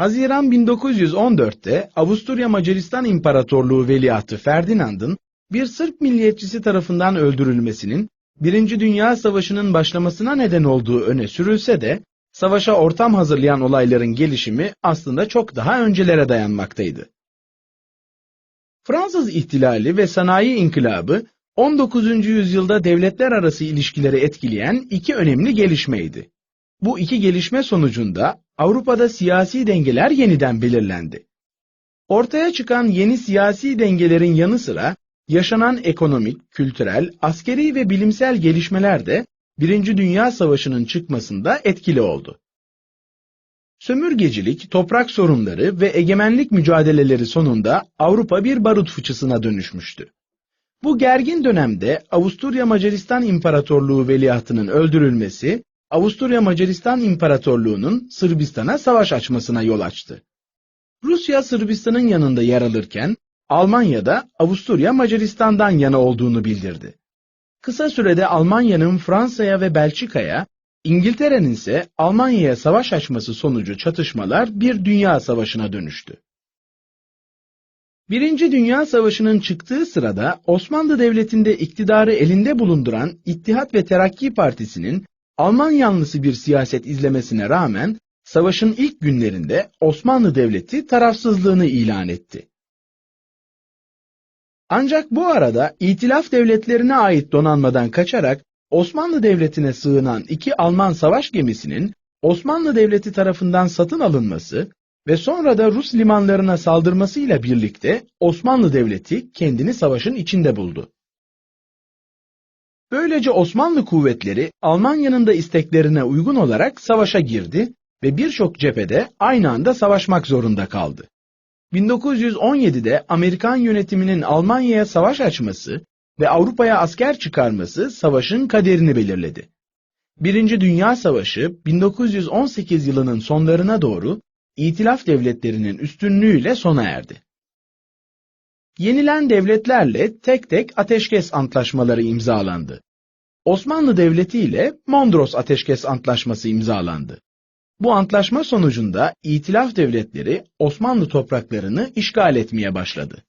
Haziran 1914'te Avusturya Macaristan İmparatorluğu Veliahtı Ferdinand'ın bir Sırp milliyetçisi tarafından öldürülmesinin Birinci Dünya Savaşı'nın başlamasına neden olduğu öne sürülse de savaşa ortam hazırlayan olayların gelişimi aslında çok daha öncelere dayanmaktaydı. Fransız ihtilali ve sanayi inkılabı 19. yüzyılda devletler arası ilişkileri etkileyen iki önemli gelişmeydi. Bu iki gelişme sonucunda Avrupa'da siyasi dengeler yeniden belirlendi. Ortaya çıkan yeni siyasi dengelerin yanı sıra yaşanan ekonomik, kültürel, askeri ve bilimsel gelişmeler de Birinci Dünya Savaşı'nın çıkmasında etkili oldu. Sömürgecilik, toprak sorunları ve egemenlik mücadeleleri sonunda Avrupa bir barut fıçısına dönüşmüştü. Bu gergin dönemde Avusturya Macaristan İmparatorluğu veliahtının öldürülmesi, Avusturya Macaristan İmparatorluğu'nun Sırbistan'a savaş açmasına yol açtı. Rusya Sırbistan'ın yanında yer alırken, Almanya'da Avusturya Macaristan'dan yana olduğunu bildirdi. Kısa sürede Almanya'nın Fransa'ya ve Belçika'ya, İngiltere'nin ise Almanya'ya savaş açması sonucu çatışmalar bir dünya savaşına dönüştü. Birinci Dünya Savaşı'nın çıktığı sırada Osmanlı Devleti'nde iktidarı elinde bulunduran İttihat ve Terakki Partisi'nin Alman yanlısı bir siyaset izlemesine rağmen savaşın ilk günlerinde Osmanlı Devleti tarafsızlığını ilan etti. Ancak bu arada İtilaf devletlerine ait donanmadan kaçarak Osmanlı Devleti'ne sığınan iki Alman savaş gemisinin Osmanlı Devleti tarafından satın alınması ve sonra da Rus limanlarına saldırmasıyla birlikte Osmanlı Devleti kendini savaşın içinde buldu. Böylece Osmanlı kuvvetleri Almanya'nın da isteklerine uygun olarak savaşa girdi ve birçok cephede aynı anda savaşmak zorunda kaldı. 1917'de Amerikan yönetiminin Almanya'ya savaş açması ve Avrupa'ya asker çıkarması savaşın kaderini belirledi. Birinci Dünya Savaşı 1918 yılının sonlarına doğru İtilaf devletlerinin üstünlüğüyle sona erdi. Yenilen devletlerle tek tek ateşkes antlaşmaları imzalandı. Osmanlı Devleti ile Mondros Ateşkes Antlaşması imzalandı. Bu antlaşma sonucunda İtilaf devletleri Osmanlı topraklarını işgal etmeye başladı.